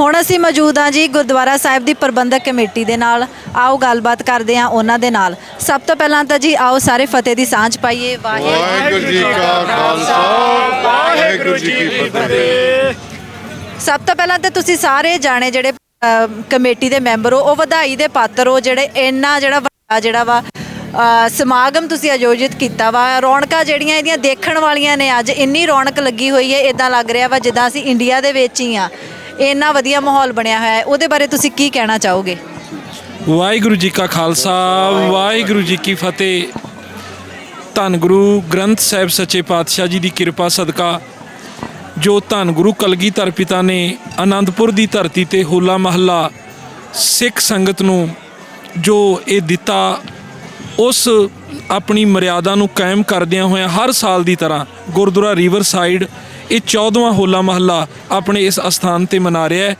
ਹੁਣ ਅਸੀਂ ਮੌਜੂਦ ਹਾਂ ਜੀ ਗੁਰਦੁਆਰਾ ਸਾਹਿਬ ਦੀ ਪ੍ਰਬੰਧਕ ਕਮੇਟੀ ਦੇ ਨਾਲ। ਆਓ ਗੱਲਬਾਤ ਕਰਦੇ ਹਾਂ ਉਹਨਾਂ ਦੇ ਨਾਲ। ਸਭ ਤੋਂ ਪਹਿਲਾਂ ਤਾਂ ਜੀ ਆਓ ਸਾਰੇ ਫਤਿਹ ਦੀ ਸਾਂਝ ਪਾਈਏ। ਵਾਹਿਗੁਰੂ ਜੀ ਕਾ ਖਾਲਸਾ। ਵਾਹਿਗੁਰੂ ਜੀ ਕੀ ਫਤਿਹ। ਸਭ ਤੋਂ ਪਹਿਲਾਂ ਤਾਂ ਤੁਸੀਂ ਸਾਰੇ ਜਾਣੇ ਜਿਹੜੇ ਕਮੇਟੀ ਦੇ ਮੈਂਬਰ ਹੋ ਉਹ ਵਧਾਈ ਦੇ ਪਾਤਰ ਹੋ ਜਿਹੜੇ ਇੰਨਾ ਜਿਹੜਾ ਵੱਡਾ ਜਿਹੜਾ ਵਾ ਸਮਾਗਮ ਤੁਸੀਂ ਆਯੋਜਿਤ ਕੀਤਾ ਵਾ। ਰੌਣਕਾਂ ਜਿਹੜੀਆਂ ਇਹਦੀਆਂ ਦੇਖਣ ਵਾਲੀਆਂ ਨੇ ਅੱਜ ਇੰਨੀ ਰੌਣਕ ਲੱਗੀ ਹੋਈ ਹੈ ਇਦਾਂ ਲੱਗ ਰਿਹਾ ਵਾ ਜਿੱਦਾਂ ਅਸੀਂ ਇੰਡੀਆ ਦੇ ਵਿੱਚ ਹੀ ਆ ਇੰਨਾ ਵਧੀਆ ਮਾਹੌਲ ਬਣਿਆ ਹੋਇਆ ਹੈ, ਉਹਦੇ ਬਾਰੇ ਤੁਸੀਂ ਕੀ ਕਹਿਣਾ ਚਾਹੋਗੇ? ਵਾਹਿਗੁਰੂ ਜੀ ਕਾ ਖਾਲਸਾ, ਵਾਹਿਗੁਰੂ ਜੀ ਕੀ ਫਤਿਹ। ਧੰਨ ਗੁਰੂ ਗ੍ਰੰਥ ਸਾਹਿਬ ਸੱਚੇ ਪਾਤਸ਼ਾਹ ਜੀ ਦੀ ਕਿਰਪਾ ਸਦਕਾ, ਜੋ ਧੰਨ ਗੁਰੂ ਕਲਗੀਧਰ ਪਿਤਾ ਨੇ ਆਨੰਦਪੁਰ ਦੀ ਧਰਤੀ ਤੇ ਹੋਲਾ ਮਹੱਲਾ ਸਿੱਖ ਸੰਗਤ ਨੂੰ ਜੋ ਇਹ ਦਿੱਤਾ, ਉਸ ਆਪਣੀ ਮਰਿਆਦਾ ਨੂੰ ਕਾਇਮ ਕਰਦਿਆਂ ਹੋਇਆਂ ਹਰ ਸਾਲ ਦੀ ਤਰ੍ਹਾਂ ਗੁਰਦੁਆਰਾ ਰਿਵਰ ਸਾਈਡ ਇਹ 14ਵਾਂ ਹੋਲਾ ਮਹੱਲਾ ਆਪਣੇ ਇਸ ਅਸਥਾਨ ਤੇ ਮਨਾ ਰਿਹਾ ਹੈ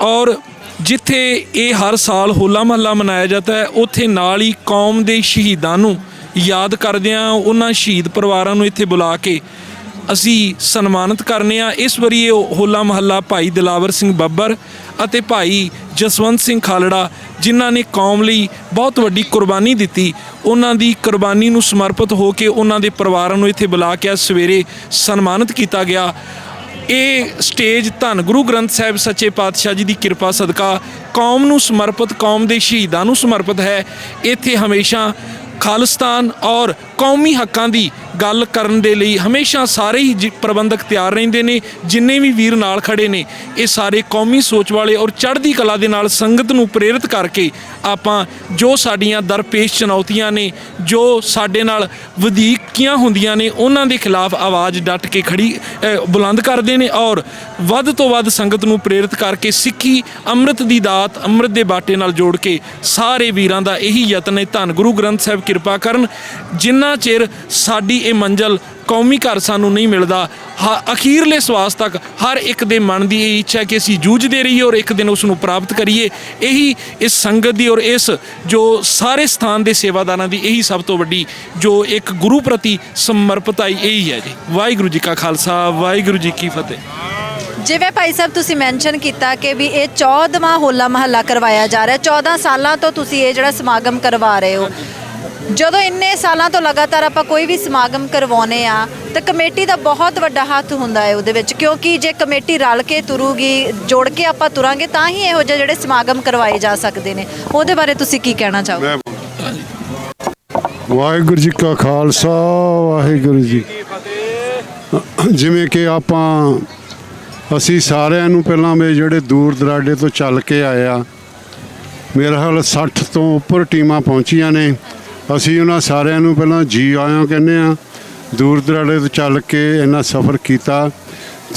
ਔਰ ਜਿੱਥੇ ਇਹ ਹਰ ਸਾਲ ਹੋਲਾ ਮਹੱਲਾ ਮਨਾਇਆ ਜਾਂਦਾ ਹੈ, ਉੱਥੇ ਨਾਲ ਹੀ ਕੌਮ ਦੇ ਸ਼ਹੀਦਾਂ ਨੂੰ ਯਾਦ ਕਰਦਿਆਂ ਉਹਨਾਂ ਸ਼ਹੀਦ ਪਰਿਵਾਰਾਂ ਨੂੰ ਇੱਥੇ ਬੁਲਾ ਕੇ ਅਸੀਂ ਸਨਮਾਨਿਤ ਕਰਨੇ ਆ ਇਸ ਵਾਰੀ ਇਹ ਹੋਲਾ ਮਹੱਲਾ ਭਾਈ ਦਿਲਾਵਰ ਸਿੰਘ ਬੱਬਰ ਅਤੇ ਭਾਈ ਜਸਵੰਤ ਸਿੰਘ ਖਾਲੜਾ, ਜਿਨ੍ਹਾਂ ਨੇ ਕੌਮ ਲਈ ਬਹੁਤ ਵੱਡੀ ਕੁਰਬਾਨੀ ਦਿੱਤੀ, ਉਹਨਾਂ ਦੀ ਕੁਰਬਾਨੀ ਨੂੰ ਸਮਰਪਿਤ ਹੋ ਕੇ ਉਹਨਾਂ ਦੇ ਪਰਿਵਾਰਾਂ ਨੂੰ ਇੱਥੇ ਬੁਲਾ ਕੇ ਅੱਜ ਸਵੇਰੇ ਸਨਮਾਨਿਤ ਕੀਤਾ ਗਿਆ। ਇਹ ਸਟੇਜ ਧੰਨ ਗੁਰੂ ਗ੍ਰੰਥ ਸਾਹਿਬ ਸੱਚੇ ਪਾਤਸ਼ਾਹ ਜੀ ਦੀ ਕਿਰਪਾ ਸਦਕਾ ਕੌਮ ਨੂੰ ਸਮਰਪਿਤ, ਕੌਮ ਦੇ ਸ਼ਹੀਦਾਂ ਨੂੰ ਸਮਰਪਿਤ ਹੈ। ਇੱਥੇ ਹਮੇਸ਼ਾ ਖਾਲਿਸਤਾਨ ਔਰ ਕੌਮੀ ਹੱਕਾਂ ਦੀ ਗੱਲ ਕਰਨ ਦੇ ਲਈ ਹਮੇਸ਼ਾ ਸਾਰੇ ਹੀ ਜੀ- ਪ੍ਰਬੰਧਕ ਤਿਆਰ ਰਹਿੰਦੇ ਨੇ, ਜਿੰਨੇ ਵੀ ਵੀਰ ਨਾਲ ਖੜੇ ਨੇ, ਇਹ ਸਾਰੇ ਕੌਮੀ ਸੋਚ ਵਾਲੇ ਔਰ ਚੜ੍ਹਦੀ ਕਲਾ ਦੇ ਨਾਲ ਸੰਗਤ ਨੂੰ ਪ੍ਰੇਰਿਤ ਕਰਕੇ ਆਪਾਂ ਜੋ ਸਾਡੀਆਂ ਦਰਪੇਸ਼ ਚੁਣੌਤੀਆਂ ਨੇ, ਜੋ ਸਾਡੇ ਨਾਲ ਵਧੀਕੀਆਂ ਹੁੰਦੀਆਂ ਨੇ, ਉਹਨਾਂ ਦੇ ਖਿਲਾਫ ਆਵਾਜ਼ ਡਟ ਕੇ ਖੜੀ ਬੁਲੰਦ ਕਰਦੇ ਨੇ ਔਰ ਵੱਧ ਤੋਂ ਵੱਧ ਸੰਗਤ ਨੂੰ ਪ੍ਰੇਰਿਤ ਕਰਕੇ ਸਿੱਖੀ ਅੰਮ੍ਰਿਤ ਦੀ ਦਾਤ ਅੰਮ੍ਰਿਤ ਦੇ ਬਾਟੇ ਨਾਲ ਜੋੜ ਕੇ ਸਾਰੇ ਵੀਰਾਂ ਦਾ ਇਹੀ ਯਤਨ ਹੈ। ਧੰਨ ਗੁਰੂ ਗ੍ਰੰਥ ਸਾਹਿਬ ਕਿਰਪਾ ਕਰਨ। ਜਿੰਨਾ ਚਿਰ ਸਾਡੀ ਇਹ ਮੰਜ਼ਲ ਕੌਮੀ ਘਰ ਸਾਨੂੰ ਨਹੀਂ ਮਿਲਦਾ ਅਖੀਰਲੇ ਸਵਾਸ ਤੱਕ ਹਰ ਇੱਕ ਦੇ ਮਨ ਦੀ ਇਹ ਇੱਛਾ ਕਿ ਅਸੀਂ ਜੂਝਦੇ ਰਹੀਏ ਔਰ ਇੱਕ ਦਿਨ ਉਸ ਨੂੰ ਪ੍ਰਾਪਤ ਕਰੀਏ। ਇਹੀ ਇਸ ਸੰਗਤ ਦੀ ਔਰ ਇਸ ਜੋ ਸਾਰੇ ਸਥਾਨ ਦੇ ਸੇਵਾਦਾਰਾਂ ਦੀ ਇਹੀ ਸਭ ਤੋਂ ਵੱਡੀ ਜੋ ਇੱਕ ਗੁਰੂ ਪ੍ਰਤੀ ਸਮਰਪਿਤਾਈ ਇਹੀ ਹੈ ਜੀ। ਵਾਹਿਗੁਰੂ ਜੀ ਕਾ ਖਾਲਸਾ, ਵਾਹਿਗੁਰੂ ਜੀ ਕੀ ਫਤਿਹ। ਜਿਵੇਂ ਭਾਈ ਸਾਹਿਬ ਤੁਸੀਂ ਮੈਂਸ਼ਨ ਕੀਤਾ ਕਿ ਵੀ ਇਹ 14ਵਾਂ ਹੋਲਾ ਮਹੱਲਾ ਕਰਵਾਇਆ ਜਾ ਰਿਹਾ 14 ਸਾਲਾਂ ਤੋਂ ਤੁਸੀਂ ਇਹ ਜਿਹੜਾ ਸਮਾਗਮ ਕਰਵਾ ਰਹੇ ਹੋ। ਜਦੋਂ ਇੰਨੇ ਸਾਲਾਂ ਤੋਂ ਲਗਾਤਾਰ ਆਪਾਂ ਕੋਈ ਵੀ ਸਮਾਗਮ ਕਰਵਾਉਨੇ ਆ, ਤਾਂ ਕਮੇਟੀ ਦਾ ਬਹੁਤ ਵੱਡਾ ਹੱਥ ਹੁੰਦਾ ਹੈ ਉਹਦੇ ਵਿੱਚ, ਕਿਉਂਕਿ ਜੇ ਕਮੇਟੀ ਰਲ ਕੇ ਤੁਰੂਗੀ, ਜੋੜ ਕੇ ਆਪਾਂ ਤੁਰਾਂਗੇ, ਤਾਂ ਹੀ ਇਹੋ ਜਿਹੇ ਜਿਹੜੇ ਸਮਾਗਮ ਕਰਵਾਏ ਜਾ ਸਕਦੇ ਨੇ। ਉਹਦੇ ਬਾਰੇ ਤੁਸੀਂ ਕੀ ਕਹਿਣਾ ਚਾਹੋਗੇ? ਵਾਹਿਗੁਰੂ ਜੀ ਕਾ ਖਾਲਸਾ, ਵਾਹਿਗੁਰੂ ਜੀ ਜਿਵੇਂ ਕਿ ਆਪਾਂ ਅਸੀਂ ਸਾਰਿਆਂ ਨੂੰ ਪਹਿਲਾਂ ਵੀ ਜਿਹੜੇ ਦੂਰ ਦਰਾਡੇ ਤੋਂ ਚੱਲ ਕੇ ਆਏ ਆ ਮੇਰਾ ਹਾਲ 60 ਤੋਂ ਉੱਪਰ ਟੀਮਾਂ ਪਹੁੰਚੀਆਂ ਨੇ। ਅਸੀਂ ਉਹਨਾਂ ਸਾਰਿਆਂ ਨੂੰ ਪਹਿਲਾਂ ਜੀ ਆਇਆਂ ਕਹਿੰਦੇ ਆ ਦੂਰ ਦਰਾਡੇ ਤੋਂ ਚੱਲ ਕੇ ਇੰਨਾ ਸਫ਼ਰ ਕੀਤਾ।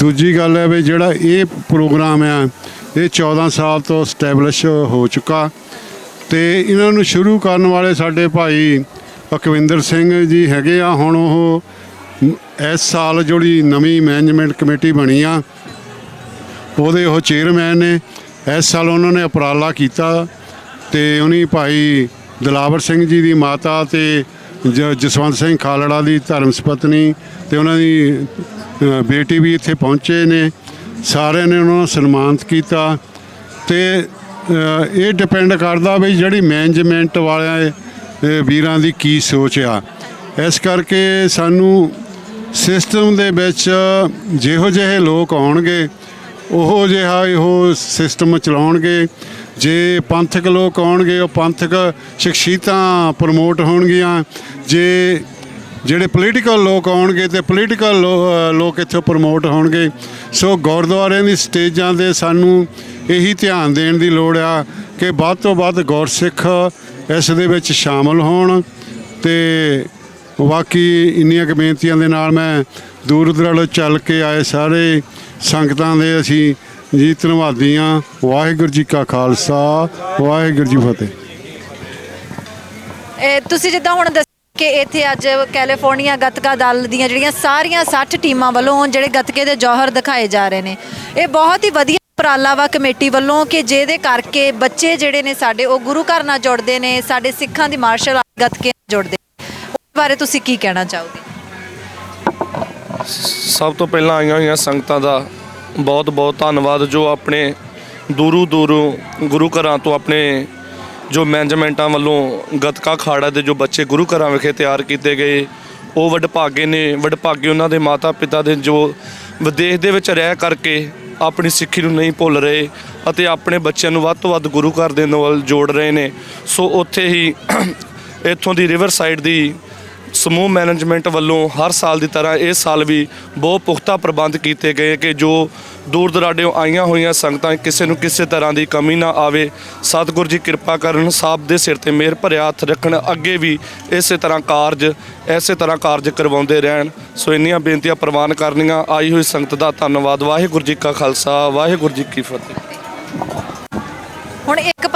ਦੂਜੀ ਗੱਲ ਹੈ ਵੀ ਜਿਹੜਾ ਇਹ ਪ੍ਰੋਗਰਾਮ ਆ ਇਹ 14 ਸਾਲ ਤੋਂ ਸਟੈਬਲਿਸ਼ ਹੋ ਚੁੱਕਾ। ਤੇ ਇਹਨਾਂ ਨੂੰ ਸ਼ੁਰੂ ਕਰਨ ਵਾਲੇ ਸਾਡੇ ਭਾਈ ਅਕਵਿੰਦਰ ਸਿੰਘ ਜੀ ਹੈਗੇ ਆ। ਹੁਣ ਉਹ ਇਸ ਸਾਲ ਜਿਹੜੀ ਨਵੀਂ ਮੈਨੇਜਮੈਂਟ ਕਮੇਟੀ ਬਣੀ ਆ, ਉਹਦੇ ਉਹ ਚੇਅਰਮੈਨ ਨੇ। ਇਸ ਸਾਲ ਉਹਨਾਂ ਨੇ ਉਪਰਾਲਾ ਕੀਤਾ ਤੇ ਉਹਨੀ ਭਾਈ ਦਲਾਵਰ ਸਿੰਘ ਜੀ ਦੀ ਮਾਤਾ ਤੇ ਜਸਵੰਤ ਸਿੰਘ ਖਾਲੜਾ ਦੀ ਧਰਮ ਸੁਪਤਨੀ ਤੇ ਉਹਨਾਂ ਦੀ ਬੇਟੀ ਵੀ ਇੱਥੇ ਪਹੁੰਚੇ ਨੇ। ਸਾਰਿਆਂ ਨੇ ਉਹਨਾਂ ਨੂੰ ਸਨਮਾਨਿਤ ਕੀਤਾ ਤੇ ਇਹ ਡਿਪੈਂਡ ਕਰਦਾ ਵੀ ਜਿਹੜੀ ਮੈਨੇਜਮੈਂਟ ਵਾਲਿਆਂ ਵੀਰਾਂ ਦੀ ਕੀ ਸੋਚ ਆ। ਇਸ ਕਰਕੇ ਸਾਨੂੰ ਸਿਸਟਮ ਦੇ ਵਿੱਚ ਜਿਹੋ ਜਿਹੇ ਲੋਕ ਆਉਣਗੇ, ਉਹੋ ਜਿਹਾ ਇਹੋ ਸਿਸਟਮ ਚਲਾਉਣਗੇ। ਜੇ ਪੰਥਕ ਲੋਕ ਆਉਣਗੇ, ਉਹ ਪੰਥਕ ਸ਼ਖਸੀਅਤਾਂ ਪ੍ਰਮੋਟ ਹੋਣਗੀਆਂ। ਜੇ ਜਿਹੜੇ ਪੋਲੀਟੀਕਲ ਲੋਕ ਆਉਣਗੇ ਤੇ ਪੋਲੀਟੀਕਲ ਲੋਕ ਇੱਥੇ ਪ੍ਰਮੋਟ ਹੋਣਗੇ। ਸੋ ਗੁਰਦੁਆਰਿਆਂ ਦੀ ਸਟੇਜਾਂ ਦੇ ਸਾਨੂੰ ਇਹੀ ਧਿਆਨ ਦੇਣ ਦੀ ਲੋੜ ਆ ਕਿ ਵੱਧ ਤੋਂ ਵੱਧ ਗੁਰਸਿੱਖ ਇਸ ਦੇ ਵਿੱਚ ਸ਼ਾਮਲ ਹੋਣ ਤੇ ਬਾਕੀ ਇੰਨੀਆਂ ਕੁ ਬੇਨਤੀਆਂ ਦੇ ਨਾਲ ਮੈਂ ਦੂਰ ਦਰਾਡੇ ਚੱਲ ਕੇ ਆਏ ਸਾਰੇ ਸੰਗਤਾਂ ਦੇ ਅਸੀਂ ਜੀ ਧੰਨਵਾਦੀ ਵਾਹਿਗੁਰੂ ਜੀ ਕਾ ਖਾਲਸਾ ਵਾਹਿਗੁਰੂ ਜੀ ਫਤਿਹ। ਇਹ ਤੁਸੀਂ ਜਿੱਦਾਂ ਹੁਣ ਦੱਸ ਕਿ ਇੱਥੇ ਅੱਜ ਕੈਲੀਫੋਰਨੀਆ ਗੱਤਕਾ ਦਲ ਦੀਆਂ ਜਿਹੜੀਆਂ ਸਾਰੀਆਂ 60 ਟੀਮਾਂ ਵੱਲੋਂ ਜਿਹੜੇ ਗੱਤਕੇ ਦੇ ਜੌਹਰ ਦਿਖਾਏ ਜਾ ਰਹੇ ਨੇ ਇਹ ਬਹੁਤ ਹੀ ਵਧੀਆ ਉਪਰਾਲਾ ਵਾ ਕਮੇਟੀ ਵੱਲੋਂ ਕਿ ਜਿਹਦੇ ਕਰਕੇ ਬੱਚੇ ਜਿਹੜੇ ਨੇ ਸਾਡੇ ਉਹ ਗੁਰੂ ਘਰ ਨਾਲ ਜੁੜਦੇ ਨੇ ਸਾਡੇ ਸਿੱਖਾਂ ਦੀ ਮਾਰਸ਼ਲ ਆਰਟ ਗੱਤਕੇ ਨਾਲ ਜੁੜਦੇ। ਉਸ ਬਾਰੇ ਤੁਸੀਂ ਕੀ ਕਹਿਣਾ ਚਾਹੋਗੇ? ਸਭ ਤੋਂ ਪਹਿਲਾਂ ਆਈਆਂ ਹੋਈਆਂ ਸੰਗਤਾਂ ਦਾ ਬਹੁਤ ਬਹੁਤ ਧੰਨਵਾਦ ਜੋ ਆਪਣੇ ਦੂਰੋਂ ਦੂਰੋਂ ਗੁਰੂ ਘਰਾਂ ਤੋਂ ਆਪਣੇ ਜੋ ਮੈਨੇਜਮੈਂਟਾਂ ਵੱਲੋਂ ਗਤਕਾ ਖਾੜਾ ਦੇ ਜੋ ਬੱਚੇ ਗੁਰੂ ਘਰਾਂ ਵਿਖੇ ਤਿਆਰ ਕੀਤੇ ਗਏ, ਉਹ ਵਡਭਾਗੇ ਨੇ, ਵਡਭਾਗੇ ਉਹਨਾਂ ਦੇ ਮਾਤਾ ਪਿਤਾ ਦੇ ਜੋ ਵਿਦੇਸ਼ ਦੇ ਵਿੱਚ ਰਹਿ ਕਰਕੇ ਆਪਣੀ ਸਿੱਖੀ ਨੂੰ ਨਹੀਂ ਭੁੱਲ ਰਹੇ ਅਤੇ ਆਪਣੇ ਬੱਚਿਆਂ ਨੂੰ ਵੱਧ ਤੋਂ ਵੱਧ ਗੁਰੂ ਘਰ ਦੇ ਨਾਲ ਜੋੜ ਰਹੇ ਨੇ। ਸੋ ਉੱਥੇ ਹੀ ਇੱਥੋਂ ਦੀ ਰਿਵਰ ਸਾਈਡ ਦੀ ਸਮੂਹ ਮੈਨੇਜਮੈਂਟ ਵੱਲੋਂ ਹਰ ਸਾਲ ਦੀ ਤਰ੍ਹਾਂ ਇਸ ਸਾਲ ਵੀ ਬਹੁਤ ਪੁਖਤਾ ਪ੍ਰਬੰਧ ਕੀਤੇ ਗਏ ਕਿ ਜੋ ਦੂਰ ਦਰਾਡਿਓਂ ਆਈਆਂ ਹੋਈਆਂ ਸੰਗਤਾਂ ਕਿਸੇ ਨੂੰ ਕਿਸੇ ਤਰ੍ਹਾਂ ਦੀ ਕਮੀ ਨਾ ਆਵੇ। ਸਤਿਗੁਰੂ ਜੀ ਕਿਰਪਾ ਕਰਨ ਸਭ ਦੇ ਸਿਰ ਤੇ ਮਿਹਰ ਭਰਿਆ ਹੱਥ ਰੱਖਣ, ਅੱਗੇ ਵੀ ਇਸੇ ਤਰ੍ਹਾਂ ਕਾਰਜ ਐਸੇ ਤਰ੍ਹਾਂ ਕਾਰਜ ਕਰਵਾਉਂਦੇ ਰਹਿਣ। ਸੋ ਇੰਨੀਆਂ ਬੇਨਤੀਆਂ ਪ੍ਰਵਾਨ ਕਰਨੀਆਂ। ਆਈ ਹੋਈ ਸੰਗਤ ਦਾ ਧੰਨਵਾਦ। ਵਾਹਿਗੁਰੂ ਜੀ ਕਾ ਖਾਲਸਾ, ਵਾਹਿਗੁਰੂ ਜੀ ਕੀ ਫਤਿਹ।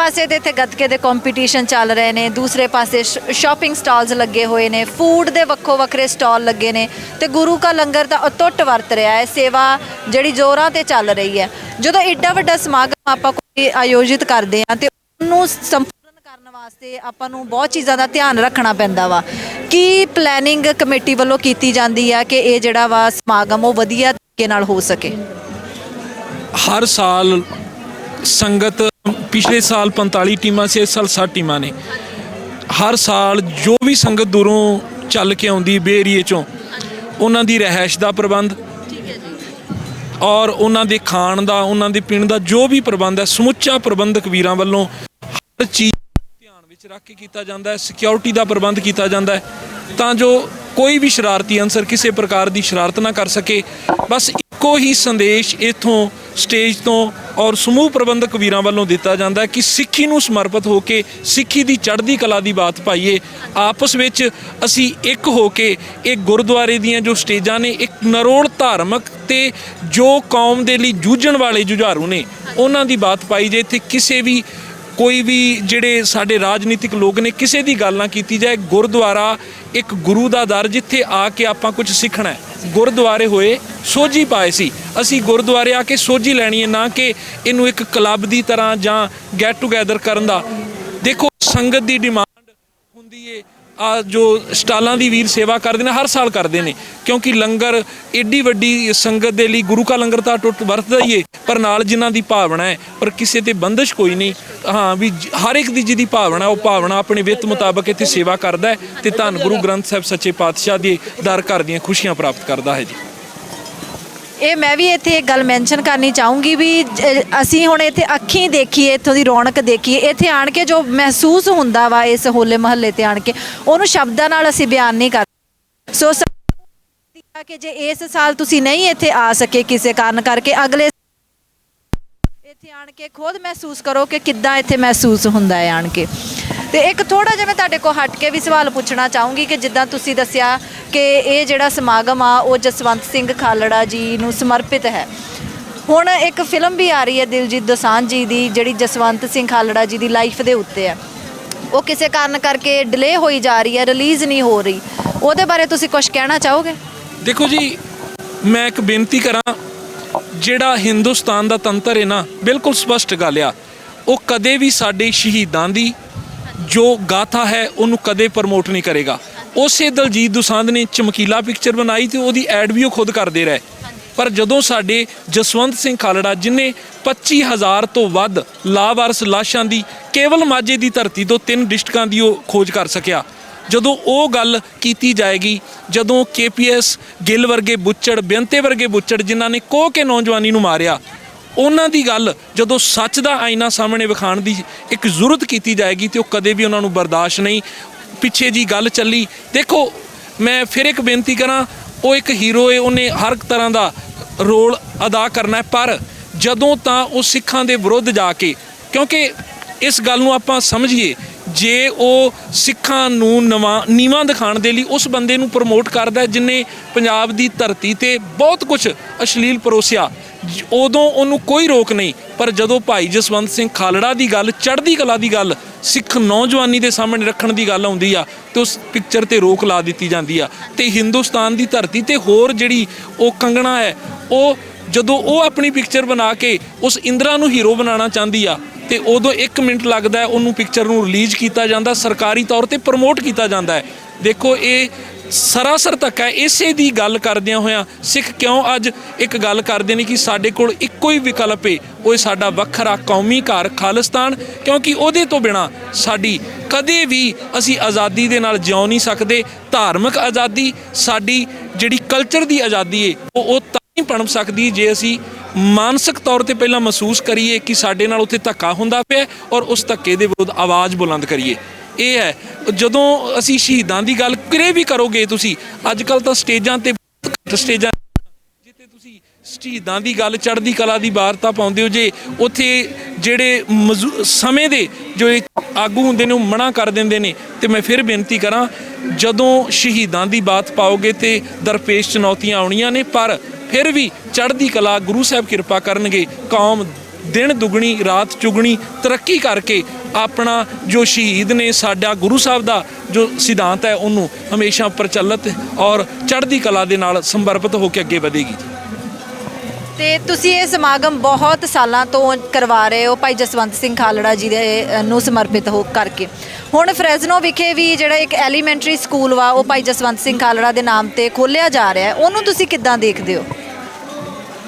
ਪਾਸੇ ਤੇ ਇੱਥੇ ਗੱਤਕੇ ਦੇ ਕੰਪੀਟੀਸ਼ਨ ਚੱਲ ਰਹੇ ਨੇ, ਦੂਸਰੇ ਪਾਸੇ ਸ਼ਾਪਿੰਗ ਸਟਾਲਸ ਲੱਗੇ ਹੋਏ ਨੇ ਫੂਡ ਦੇ ਵੱਖੋ ਵੱਖਰੇ ਸਟਾਲ ਲੱਗੇ ਨੇ ਤੇ ਗੁਰੂ ਕਾ ਲੰਗਰ ਤਾਂ ਅਟੁੱਟ ਵਰਤ ਰਿਹਾ ਹੈ, ਸੇਵਾ ਜਿਹੜੀ ਜ਼ੋਰਾਂ ਤੇ ਚੱਲ ਰਹੀ ਹੈ। ਜਦੋਂ ਏਡਾ ਵੱਡਾ ਸਮਾਗਮ ਆਪਾਂ ਕੋਈ ਆਯੋਜਿਤ ਕਰਦੇ ਆ ਤੇ ਉਹਨੂੰ ਸੰਪੂਰਨ ਕਰਨ ਵਾਸਤੇ ਆਪਾਂ ਨੂੰ ਬਹੁਤ ਚੀਜ਼ਾਂ ਦਾ ਧਿਆਨ ਰੱਖਣਾ ਪੈਂਦਾ ਵਾ। ਕੀ ਪਲੈਨਿੰਗ ਕਮੇਟੀ ਵੱਲੋਂ ਕੀਤੀ ਜਾਂਦੀ ਆ ਕਿ ਇਹ ਜਿਹੜਾ ਵਾ ਸਮਾਗਮ ਉਹ ਵਧੀਆ ਤਰੀਕੇ ਨਾਲ ਹੋ ਸਕੇ? ਹਰ ਸਾਲ ਸੰਗਤ ਪਿਛਲੇ ਸਾਲ 45 ਟੀਮਾਂ ਸੀ, ਇਸ ਸਾਲ 60 ਟੀਮਾਂ ਨੇ। ਹਰ ਸਾਲ ਜੋ ਵੀ ਸੰਗਤ ਦੂਰੋਂ ਚੱਲ ਕੇ ਆਉਂਦੀ ਬੇਰੀਏ ਚੋਂ, ਉਹਨਾਂ ਦੀ ਰਹਿائش ਦਾ ਪ੍ਰਬੰਧ ਔਰ ਉਹਨਾਂ ਦੇ ਖਾਣ ਦਾ, ਉਹਨਾਂ ਦੇ ਪੀਣ ਦਾ ਜੋ ਵੀ ਪ੍ਰਬੰਧ ਹੈ, ਸਮੁੱਚਾ ਪ੍ਰਬੰਧਕ ਵੀਰਾਂ ਵੱਲੋਂ ਹਰ ਚੀਜ਼ ਧਿਆਨ ਵਿੱਚ ਰੱਖ ਕੇ ਕੀਤਾ ਜਾਂਦਾ ਹੈ ਸਿਕਿਉਰਿਟੀ ਦਾ ਪ੍ਰਬੰਧ ਕੀਤਾ ਜਾਂਦਾ ਹੈ। ਤਾਂ ਜੋ ਕੋਈ ਵੀ ਸ਼ਰਾਰਤੀ ਅੰਸਰ ਕਿਸੇ ਪ੍ਰਕਾਰ ਦੀ ਸ਼ਰਾਰਤ ਨਾ ਕਰ ਸਕੇ, ਬਸ ਇੱਕੋ ਹੀ ਸੰਦੇਸ਼ ਇਥੋਂ ਸਟੇਜ ਤੋਂ ਔਰ ਸਮੂਹ ਪ੍ਰਬੰਧਕ ਵੀਰਾਂ ਵੱਲੋਂ ਦਿੱਤਾ ਜਾਂਦਾ ਕਿ ਸਿੱਖੀ ਨੂੰ ਸਮਰਪਿਤ ਹੋ ਕੇ ਸਿੱਖੀ ਦੀ ਚੜ੍ਹਦੀ ਕਲਾ ਦੀ ਬਾਤ ਪਾਈਏ। ਆਪਸ ਵਿੱਚ ਅਸੀਂ ਇੱਕ ਹੋ ਕੇ ਇਹ ਗੁਰਦੁਆਰੇ ਦੀਆਂ ਜੋ ਸਟੇਜਾਂ ਨੇ, ਇੱਕ ਨਰੋੜ ਧਾਰਮਿਕ ਤੇ ਜੋ ਕੌਮ ਦੇ ਲਈ ਜੂਝਣ ਵਾਲੇ ਜੁਝਾਰੂ ਨੇ, ਉਹਨਾਂ ਦੀ ਬਾਤ ਪਾਈ ਜੇ ਇੱਥੇ ਕਿਸੇ ਵੀ ਕੋਈ ਵੀ ਜਿਹੜੇ ਸਾਡੇ ਰਾਜਨੀਤਿਕ ਲੋਕ ਨੇ, ਕਿਸੇ ਦੀ ਗੱਲ ਨਾ ਕੀਤੀ ਜਾਏ, ਗੁਰਦੁਆਰਾ ਇੱਕ ਗੁਰੂ ਦਾ ਦਰ ਜਿੱਥੇ ਆ ਕੇ ਆਪਾਂ ਕੁਝ ਸਿੱਖਣਾ ਹੈ। ਗੁਰਦੁਆਰੇ ਹੋਏ ਸੋਝੀ ਪਾਏ ਸੀ। ਅਸੀਂ ਗੁਰਦੁਆਰੇ ਆ ਕੇ ਸੋਝੀ ਲੈਣੀ ਹੈ, ਨਾ ਕਿ ਇਹਨੂੰ ਇੱਕ ਕਲੱਬ ਦੀ ਤਰ੍ਹਾਂ ਜਾਂ ਗੈਟ ਟੂਗੇਦਰ ਕਰਨ ਦਾ। ਦੇਖੋ, ਸੰਗਤ ਦੀ ਡਿਮਾਂਡ ਹੁੰਦੀ ਏ। ਆ ਜੋ ਸਟਾਲਾਂ ਦੀ ਵੀਰ ਸੇਵਾ ਕਰਦੇ ਨੇ, ਹਰ ਸਾਲ ਕਰਦੇ ਨੇ। ਕਿਉਂਕਿ ਲੰਗਰ ਏਡੀ ਵੱਡੀ ਸੰਗਤ ਦੇ ਲਈ ਗੁਰੂ ਕਾ ਲੰਗਰ ਤਾਂ ਟੁੱਟ ਵਰਤਦਾ ਹੀ ਏ, ਪਰ ਨਾਲ ਜਿਨ੍ਹਾਂ ਦੀ ਭਾਵਨਾ ਹੈ, ਪਰ ਕਿਸੇ ਤੇ ਬੰਦਸ਼ ਕੋਈ ਨਹੀਂ। ਹਾਂ, ਵੀ ਹਰ ਇੱਕ ਦੀ ਜਿਹਦੀ ਭਾਵਨਾ, ਉਹ ਭਾਵਨਾ ਆਪਣੇ ਵਿੱਤ ਮੁਤਾਬਕ ਇੱਥੇ ਸੇਵਾ ਕਰਦਾ ਹੈ ਤੇ ਧੰਨ ਗੁਰੂ ਗ੍ਰੰਥ ਸਾਹਿਬ ਸੱਚੇ ਪਾਤਸ਼ਾਹ ਦੇ ਦਰ ਘਰ ਦੀਆਂ ਖੁਸ਼ੀਆਂ ਪ੍ਰਾਪਤ ਕਰਦਾ ਹੈ ਜੀ। ਇਹ ਮੈਂ ਵੀ ਇੱਥੇ ਇੱਕ ਗੱਲ ਮੈਂਸ਼ਨ ਕਰਨੀ ਚਾਹੂੰਗੀ ਵੀ ਜ- ਅਸੀਂ ਹੁਣ ਇੱਥੇ ਅੱਖੀਂ ਦੇਖੀਏ, ਇੱਥੋਂ ਦੀ ਰੌਣਕ ਦੇਖੀਏ, ਇੱਥੇ ਆਣ ਕੇ ਜੋ ਮਹਿਸੂਸ ਹੁੰਦਾ ਵਾ ਇਸ ਹੋਲੇ ਮਹੱਲੇ ਤੇ ਆਣ ਕੇ, ਉਹਨੂੰ ਸ਼ਬਦਾਂ ਨਾਲ ਅਸੀਂ ਬਿਆਨ ਨਹੀਂ ਕਰ ਸੋ ਸ- ਕਿ ਜੇ ਇਸ ਸਾਲ ਤੁਸੀਂ ਨਹੀਂ ਇੱਥੇ ਆ ਸਕੇ ਕਿਸੇ ਕਾਰਨ ਕਰਕੇ, ਅਗਲੇ ਇੱਥੇ ਆਣ ਕੇ ਖੁਦ ਮਹਿਸੂਸ ਕਰੋ ਕਿ ਕਿੱਦਾਂ ਇੱਥੇ ਮਹਿਸੂਸ ਹੁੰਦਾ ਹੈ ਆਣ ਕੇ। ਤੇ ਇੱਕ ਥੋੜਾ ਜਿਹਾ ਮੈਂ ਤੁਹਾਡੇ ਕੋਲ ਹਟ ਕੇ ਵੀ ਸਵਾਲ ਪੁੱਛਣਾ ਚਾਹੂੰਗੀ ਕਿ ਜਿੱਦਾਂ ਤੁਸੀਂ ਦੱਸਿਆ ਕਿ ਇਹ ਜਿਹੜਾ ਸਮਾਗਮ ਆ, ਉਹ ਜਸਵੰਤ ਸਿੰਘ ਖਾਲੜਾ ਜੀ ਨੂੰ ਸਮਰਪਿਤ ਹੈ। ਹੁਣ ਇੱਕ ਫਿਲਮ ਵੀ ਆ ਰਹੀ ਹੈ ਦਿਲਜੀਤ ਦੋਸਾਂਝ ਜੀ ਦੀ, ਜਿਹੜੀ ਜਸਵੰਤ ਸਿੰਘ ਖਾਲੜਾ ਜੀ ਦੀ ਲਾਈਫ ਦੇ ਉੱਤੇ ਹੈ। ਉਹ ਕਿਸੇ ਕਾਰਨ ਕਰਕੇ ਡਿਲੇ ਹੋਈ ਜਾ ਰਹੀ ਹੈ ਰਿਲੀਜ਼ ਨਹੀਂ ਹੋ ਰਹੀ। ਉਹਦੇ ਬਾਰੇ ਤੁਸੀਂ ਕੁਝ ਕਹਿਣਾ ਚਾਹੋਗੇ? ਦੇਖੋ ਜੀ, ਮੈਂ ਇੱਕ ਬੇਨਤੀ ਕਰਾਂ, ਜਿਹੜਾ ਹਿੰਦੁਸਤਾਨ ਦਾ ਤੰਤਰ ਹੈ ਨਾ, ਬਿਲਕੁਲ ਸਪਸ਼ਟ ਗੱਲ ਆ। ਉਹ ਕਦੇ ਵੀ ਸਾਡੇ ਸ਼ਹੀਦਾਂ ਦੀ ਜੋ ਗਾਥਾ ਹੈ, ਉਹਨੂੰ ਕਦੇ ਪ੍ਰਮੋਟ ਨਹੀਂ ਕਰੇਗਾ। ਉਸੇ ਦਲਜੀਤ ਦੁਸਾਂਧ ਨੇ ਚਮਕੀਲਾ ਪਿਕਚਰ ਬਣਾਈ ਤੇ ਉਹਦੀ ਐਡ ਵੀ ਉਹ ਖੁਦ ਕਰਦੇ ਰਹੇ। ਪਰ ਜਦੋਂ ਸਾਡੇ ਜਸਵੰਤ ਸਿੰਘ ਖਾਲੜਾ, ਜਿਨੇ 25000 ਤੋਂ ਵੱਧ ਲਾਵਾਰਸ ਲਾਸ਼ਾਂ ਦੀ, ਕੇਵਲ ਮਾਝੇ ਦੀ ਧਰਤੀ ਤੋਂ ਤਿੰਨ ਡਿਸਟ੍ਰਿਕਾਂ ਦੀ ਉਹ ਖੋਜ ਕਰ ਸਕਿਆ। ਜਦੋਂ ਉਹ ਗੱਲ ਕੀਤੀ ਜਾਏਗੀ, ਜਦੋਂ ਕੇਪੀਐਸ ਗਿੱਲ ਵਰਗੇ ਬੁੱਚੜ, ਬੇਅੰਤੇ ਵਰਗੇ ਬੁੱਚੜ, ਜਿਨ੍ਹਾਂ ਨੇ ਕੋਹ ਕੇ ਨੌਜਵਾਨੀ ਨੂੰ ਮਾਰਿਆ ਉਹਨਾਂ ਦੀ ਗੱਲ ਜਦੋਂ ਸੱਚ ਦਾ ਆਈਨਾ ਸਾਹਮਣੇ ਵਿਖਾਣ ਦੀ ਇੱਕ ਜ਼ਰੂਰਤ ਕੀਤੀ ਜਾਏਗੀ ਤੇ ਉਹ ਕਦੇ ਵੀ ਉਹਨਾਂ ਨੂੰ ਬਰਦਾਸ਼ਤ ਨਹੀਂ। ਪਿੱਛੇ ਜੀ ਗੱਲ ਚੱਲੀ। ਦੇਖੋ, ਮੈਂ ਫਿਰ ਇੱਕ ਬੇਨਤੀ ਕਰਾਂ, ਉਹ ਇੱਕ ਹੀਰੋ ਏ, ਉਹਨੇ ਹਰ ਤਰ੍ਹਾਂ ਦਾ ਰੋਲ ਅਦਾ ਕਰਨਾ ਪਰ ਜਦੋਂ ਤਾਂ ਉਹ ਸਿੱਖਾਂ ਦੇ ਵਿਰੁੱਧ ਜਾ ਕੇ, ਕਿਉਂਕਿ ਇਸ ਗੱਲ ਨੂੰ ਆਪਾਂ ਸਮਝੀਏ, ਜੇ ਉਹ ਸਿੱਖਾਂ ਨੂੰ ਨਵਾਂ, ਨੀਵਾਂ ਦਿਖਾਉਣ ਦੇ ਲਈ ਉਸ ਬੰਦੇ ਨੂੰ ਪ੍ਰਮੋਟ ਕਰਦਾ ਹੈ, ਜਿਨੇ ਪੰਜਾਬ ਦੀ ਧਰਤੀ ਤੇ ਬਹੁਤ ਕੁਝ ਅਸ਼ਲੀਲ ਪਰੋਸਿਆ ਉਦੋਂ ਉਹਨੂੰ ਕੋਈ ਰੋਕ ਨਹੀਂ, ਪਰ ਜਦੋਂ ਭਾਈ ਜਸਵੰਤ ਸਿੰਘ ਖਾਲੜਾ ਦੀ ਗੱਲ, ਚੜ੍ਹਦੀ ਕਲਾ ਦੀ ਗੱਲ, ਸਿੱਖ ਨੌਜਵਾਨੀ ਦੇ ਸਾਹਮਣੇ ਰੱਖਣ ਦੀ ਗੱਲ ਆਉਂਦੀ ਆ, ਤੇ ਉਸ ਪਿਕਚਰ ਤੇ ਰੋਕ ਲਾ ਦਿੱਤੀ ਜਾਂਦੀ ਆ। ਤੇ ਹਿੰਦੁਸਤਾਨ ਦੀ ਧਰਤੀ ਤੇ ਹੋਰ ਜਿਹੜੀ ਉਹ ਕੰਗਣਾ ਹੈ, ਉਹ ਜਦੋਂ ਉਹ ਆਪਣੀ ਪਿਕਚਰ ਬਣਾ ਕੇ ਉਸ ਇੰਦਰਾ ਨੂੰ ਹੀਰੋ ਬਣਾਉਣਾ ਚਾਹੁੰਦੀ ਆ, ਤੇ ਉਦੋਂ 1 ਮਿੰਟ ਲੱਗਦਾ ਉਹਨੂੰ ਪਿਕਚਰ ਨੂੰ ਰਿਲੀਜ਼ ਕੀਤਾ ਜਾਂਦਾ, ਸਰਕਾਰੀ ਤੌਰ ਤੇ ਪ੍ਰਮੋਟ ਕੀਤਾ ਜਾਂਦਾ ਹੈ। ਦੇਖੋ, ਇਹ ਸਰਾਸਰ ਧੱਕਾ ਹੈ। ਇਸੇ ਦੀ ਗੱਲ ਕਰਦਿਆਂ ਹੋਇਆਂ ਸਿੱਖ ਕਿਉਂ ਅੱਜ ਇੱਕ ਗੱਲ ਕਰਦੇ ਨੇ ਕਿ ਸਾਡੇ ਕੋਲ ਇੱਕੋ ਹੀ ਵਿਕਲਪ ਏ, ਉਹ ਸਾਡਾ ਵੱਖਰਾ ਕੌਮੀ ਘਰ ਖਾਲਿਸਤਾਨ, ਕਿਉਂਕਿ ਉਹਦੇ ਤੋਂ ਬਿਨਾ ਸਾਡੀ ਕਦੇ ਵੀ ਅਸੀਂ ਆਜ਼ਾਦੀ ਦੇ ਨਾਲ ਜਿਉ ਨਹੀਂ ਸਕਦੇ ਧਾਰਮਿਕ ਆਜ਼ਾਦੀ ਸਾਡੀ ਜਿਹੜੀ ਕਲਚਰ ਦੀ ਆਜ਼ਾਦੀ ਹੈ ਉਹ ਉਹ ਤਾਂ ਹੀ ਪਣਪ ਸਕਦੀ ਜੇ ਅਸੀਂ ਮਾਨਸਿਕ ਤੌਰ ਤੇ ਪਹਿਲਾਂ ਮਹਿਸੂਸ ਕਰੀਏ ਕਿ ਸਾਡੇ ਨਾਲ ਉੱਥੇ ਧੱਕਾ ਹੁੰਦਾ ਪਿਆ ਔਰ ਉਸ ਧੱਕੇ ਦੇ ਵਿਰੁੱਧ ਆਵਾਜ਼ ਬੁਲੰਦ ਕਰੀਏ ਇਹ ਹੈ, ਜਦੋਂ ਅਸੀਂ ਸ਼ਹੀਦਾਂ ਦੀ ਗੱਲ ਕਿਰੇ ਵੀ ਕਰੋਗੇ ਤੁਸੀਂ। ਅੱਜ ਕੱਲ ਤਾਂ ਸਟੇਜਾਂ ਤੇ ਬਹੁਤ ਘੱਟ ਸਟੇਜਾਂ ਜਿੱਥੇ ਤੁਸੀਂ ਸ਼ਹੀਦਾਂ ਦੀ ਗੱਲ, ਚੜ੍ਹਦੀ ਕਲਾ ਦੀ ਵਾਰਤਾ ਪਾਉਂਦੇ ਹੋ ਜੇ, ਉੱਥੇ ਜਿਹੜੇ ਮਜ਼ੂ- ਸਮੇਂ ਦੇ ਜੋ ਆਗੂ ਹੁੰਦੇ ਨੇ ਉਹ ਮਨਾ ਕਰ ਦਿੰਦੇ ਨੇ। ਤੇ ਮੈਂ ਫਿਰ ਬੇਨਤੀ ਕਰਾਂ, ਜਦੋਂ ਸ਼ਹੀਦਾਂ ਦੀ ਬਾਤ ਪਾਓਗੇ ਤੇ ਦਰਪੇਸ਼ ਚੁਣੌਤੀਆਂ ਆਉਣੀਆਂ ਨੇ, ਪਰ ਫਿਰ ਵੀ ਚੜ੍ਹਦੀ ਕਲਾ ਗੁਰੂ ਸਾਹਿਬ ਕਿਰਪਾ ਕਰਨਗੇ। ਕੌਮ ਦਿਨ ਦੁਗਣੀ, ਰਾਤ ਚੁਗਣੀ, ਤਰੱਕੀ ਕਰਕੇ ਆਪਣਾ ਜੋ ਸ਼ਹੀਦ ਨੇ ਸਾਡਾ ਗੁਰੂ ਸਾਹਿਬ ਦਾ ਜੋ ਸਿਧਾਂਤ ਹੈ ਉਹਨੂੰ ਹਮੇਸ਼ਾ ਪ੍ਰਚਲਿਤ ਔਰ ਚੜ੍ਹਦੀ ਕਲਾ ਦੇ ਨਾਲ ਸੰਬਰਪਿਤ ਹੋ ਕੇ ਅੱਗੇ ਵਧੇਗੀ ਤੇ ਤੁਸੀਂ ਇਹ ਸਮਾਗਮ ਬਹੁਤ ਸਾਲਾਂ ਤੋਂ ਕਰਵਾ ਰਹੇ ਹੋ ਭਾਈ ਜਸਵੰਤ ਸਿੰਘ ਖਾਲੜਾ ਜੀ ਦੇ ਨੂੰ ਸਮਰਪਿਤ ਹੋ ਕਰਕੇ। ਹੁਣ ਫਰੈਜ਼ਨੋ ਵਿਖੇ ਵੀ ਜਿਹੜਾ ਇੱਕ ਐਲੀਮੈਂਟਰੀ ਸਕੂਲ ਵਾ ਉਹ ਭਾਈ ਜਸਵੰਤ ਸਿੰਘ ਖਾਲੜਾ ਦੇ ਨਾਮ ਤੇ ਖੋਲਿਆ ਜਾ ਰਿਹਾ ਹੈ। ਉਹਨੂੰ ਤੁਸੀਂ ਕਿੱਦਾਂ ਦੇਖਦੇ ਹੋ?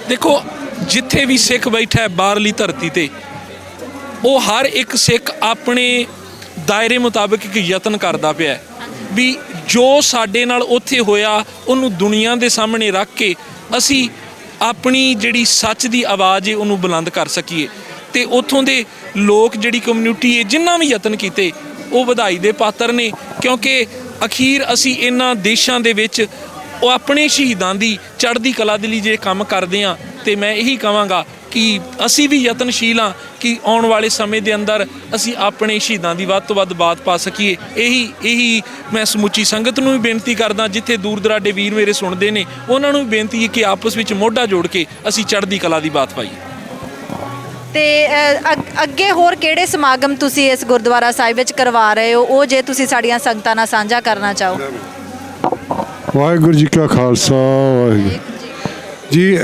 ਦੇਖੋ ਜਿੱਥੇ ਵੀ ਸਿੱਖ ਬੈਠਾ ਹੈ ਬਾਹਰਲੀ ਧਰਤੀ ਤੇ ਉਹ ਹਰ ਇੱਕ ਸਿੱਖ ਆਪਣੇ ਦਾਇਰੇ ਮੁਤਾਬਕ ਇੱਕ ਯਤਨ ਕਰਦਾ ਪਿਆ ਹੈ। ਵੀ ਜੋ ਸਾਡੇ ਨਾਲ ਉੱਥੇ ਹੋਇਆ, ਉਹਨੂੰ ਦੁਨੀਆ ਦੇ ਸਾਹਮਣੇ ਰੱਖ ਕੇ ਅਸੀਂ ਆਪਣੀ ਜਿਹੜੀ ਸੱਚ ਦੀ ਆਵਾਜ਼ ਹੈ, ਉਹਨੂੰ ਬੁਲੰਦ ਕਰ ਸਕੀਏ। ਤੇ ਉੱਥੋਂ ਦੇ ਲੋਕ ਜਿਹੜੀ ਕਮਿਊਨਿਟੀ ਹੈ ਜਿਨ੍ਹਾਂ ਵੀ ਯਤਨ ਕੀਤੇ, ਉਹ ਵਧਾਈ ਦੇ ਪਾਤਰ ਨੇ। ਕਿਉਂਕਿ ਅਖੀਰ ਅਸੀਂ ਇਹਨਾਂ ਦੇਸ਼ਾਂ ਦੇ ਵਿੱਚ ਉਹ ਆਪਣੇ ਸ਼ਹੀਦਾਂ ਦੀ ਚੜ੍ਹਦੀ ਕਲਾ ਦੇ ਲਈ ਜੇ ਕੰਮ ਕਰਦੇ ਆ ਤੇ ਮੈਂ ਇਹੀ ਕਹਾਂਗਾ ਕਿ ਅਸੀਂ ਵੀ ਯਤਨਸ਼ੀਲ ਹਾਂ ਕਿ ਆਉਣ ਵਾਲੇ ਸਮੇਂ ਦੇ ਅੰਦਰ ਅਸੀਂ ਆਪਣੇ ਸ਼ਹੀਦਾਂ ਦੀ ਵੱਧ ਤੋਂ ਵੱਧ ਬਾਤ ਪਾ ਸਕੀਏ। ਇਹੀ ਇਹੀ ਮੈਂ ਸਮੁੱਚੀ ਸੰਗਤ ਨੂੰ ਵੀ ਬੇਨਤੀ ਕਰਦਾ ਜਿੱਥੇ ਦੂਰ ਦਰਾਡੇ ਵੀਰ ਮੇਰੇ ਸੁਣਦੇ ਨੇ ਉਹਨਾਂ ਨੂੰ ਵੀ ਬੇਨਤੀ ਹੈ ਕਿ ਆਪਸ ਵਿੱਚ ਮੋਢਾ ਜੋੜ ਕੇ ਅਸੀਂ ਚੜ੍ਹਦੀ ਕਲਾ ਦੀ ਬਾਤ ਪਾਈਏ। ਤੇ ਅੱਗ- ਹੋਰ ਕਿਹੜੇ ਸਮਾਗਮ ਤੁਸੀਂ ਇਸ ਗੁਰਦੁਆਰਾ ਸਾਹਿਬ ਵਿੱਚ ਕਰਵਾ ਰਹੇ ਹੋ? ਉਹ ਜੇ ਤੁਸੀਂ ਸਾਡੀਆਂ ਸੰਗਤਾਂ ਨਾਲ ਸਾਂਝਾ ਕਰਨਾ ਚਾਹੋ। ਵਾਹਿਗੁਰੂ ਜੀ ਕਾ ਖਾਲਸਾ ਵਾਹਿਗੁਰੂ ਜੀ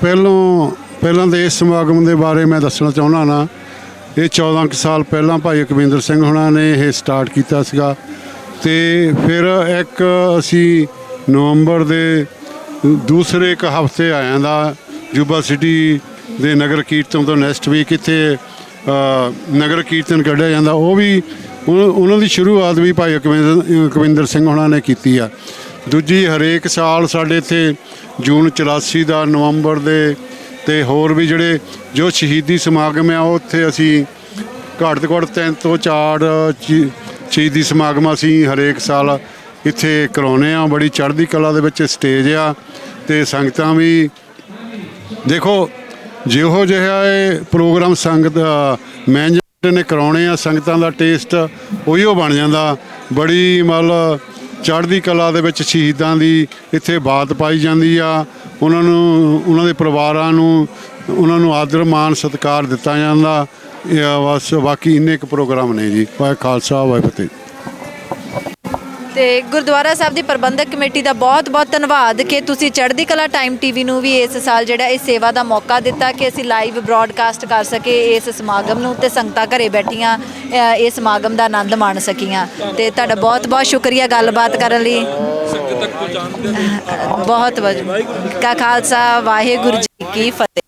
ਪਹਿਲੋਂ ਪਹਿਲਾਂ ਦੇ ਇਸ ਸਮਾਗਮ ਦੇ ਬਾਰੇ ਮੈਂ ਦੱਸਣਾ ਚਾਹੁੰਦਾ ਨਾ, ਇਹ 14 ਕੁ ਸਾਲ ਪਹਿਲਾਂ ਭਾਈ ਅਕਵਿੰਦਰ ਸਿੰਘ ਹੁਣਾਂ ਨੇ ਇਹ ਸਟਾਰਟ ਕੀਤਾ ਸੀਗਾ ਤੇ ਫਿਰ ਇੱਕ ਅਸੀਂ ਨਵੰਬਰ ਦੇ ਦੂਸਰੇ ਇੱਕ ਹਫ਼ਤੇ ਆਇਆਂ ਦਾ ਜੁਬਾ ਸਿਟੀ ਦੇ ਨਗਰ ਕੀਰਤਨ ਤੋਂ ਨੈਕਸਟ ਵੀਕ ਇੱਥੇ ਨਗਰ ਕੀਰਤਨ ਕੱਢਿਆ ਜਾਂਦਾ, ਉਹ ਵੀ ਉਹ- ਉਹਨਾਂ ਦੀ ਸ਼ੁਰੂਆਤ ਵੀ ਭਾਈ ਅਕਵਿੰਦਰ ਅਕਵਿੰਦਰ ਸਿੰਘ ਹੁਣਾਂ ਨੇ ਕੀਤੀ ਆ। ਦੂਜੀ ਹਰੇਕ ਸਾਲ ਸਾਡੇ ਇੱਥੇ ਜੂਨ 84 ਦਾ ਨਵੰਬਰ ਦੇ ਤੇ ਹੋਰ ਵੀ ਜਿਹੜੇ ਜੋ ਸ਼ਹੀਦੀ ਸਮਾਗਮ ਆ, ਉਹ ਉੱਥੇ ਅਸੀਂ ਘੱਟ ਤੋਂ ਘੱਟ ਤਿੰਨ ਤੋਂ ਚਾਰ ਸ਼ੀ- ਸ਼ਹੀਦੀ ਸਮਾਗਮ ਅਸੀਂ ਹਰੇਕ ਸਾਲ ਇੱਥੇ ਕਰਾਉਨੇ ਆ ਬੜੀ ਚੜ੍ਹਦੀ ਕਲਾ ਦੇ ਵਿੱਚ ਸਟੇਜ ਆ ਤੇ ਸੰਗਤਾਂ ਵੀ ਦੇਖੋ, ਜਿਹੋ ਜਿਹਾ ਇਹ ਪ੍ਰੋਗਰਾਮ ਸੰਗਤ ਮੈਨੇਜਰ ਨੇ ਕਰਾਉਣੇ ਆ, ਸੰਗਤਾਂ ਦਾ ਟੇਸਟ ਉਹੀਓ ਬਣ ਜਾਂਦਾ। ਬੜੀ ਮਤਲਬ ਚੜ੍ਹਦੀ ਕਲਾ ਦੇ ਵਿੱਚ ਸ਼ਹੀਦਾਂ ਦੀ ਇੱਥੇ ਬਾਤ ਪਾਈ ਜਾਂਦੀ ਆ। ਉਹਨਾਂ ਨੂੰ, ਉਹਨਾਂ ਦੇ ਪਰਿਵਾਰਾਂ ਨੂੰ, ਉਹਨਾਂ ਨੂੰ ਆਦਰ, ਮਾਣ, ਸਤਿਕਾਰ ਦਿੱਤਾ ਜਾਂਦਾ। ਇਹ ਬਸ ਬਾਕੀ ਇੰਨੇ ਕੁ ਪ੍ਰੋਗਰਾਮ ਨੇ ਜੀ। ਵਾਹਿ ਖਾਲਸਾ ਵਾਹਿ ਫਤਿਹ। ਤੇ ਗੁਰਦੁਆਰਾ ਸਾਹਿਬ ਦੀ ਪ੍ਰਬੰਧਕ ਕਮੇਟੀ ਦਾ ਬਹੁਤ-ਬਹੁਤ ਧੰਨਵਾਦ ਕਿ ਤੁਸੀਂ ਚੜ੍ਹਦੀ ਕਲਾ ਟਾਈਮ ਟੀਵੀ ਨੂੰ ਵੀ ਇਸ ਸਾਲ ਜਿਹੜਾ ਇਹ ਸੇਵਾ ਦਾ ਮੌਕਾ ਦਿੱਤਾ ਕਿ ਅਸੀਂ ਲਾਈਵ ਬ੍ਰਾਡਕਾਸਟ ਕਰ ਸਕੇ ਇਸ ਸਮਾਗਮ ਨੂੰ ਤੇ ਸੰਗਤਾਂ ਘਰੇ ਬੈਠੀਆਂ ਅ, ਇਸ ਸਮਾਗਮ ਦਾ ਆਨੰਦ ਮਾਣ ਸਕੀਆਂ। ਤੇ ਤੁਹਾਡਾ ਬਹੁਤ-ਬਹੁਤ ਸ਼ੁਕਰੀਆ ਗੱਲਬਾਤ ਕਰਨ ਲਈ। ਸੰਗਤ ਤੱਕ ਪਹੁੰਚਾਉਣ ਦੇ ਬਹੁਤ ਬਹੁਤ। ਕਾ ਖਾਲਸਾ ਵਾਹਿਗੁਰੂ ਜੀ ਕੀ ਫਤਿਹ।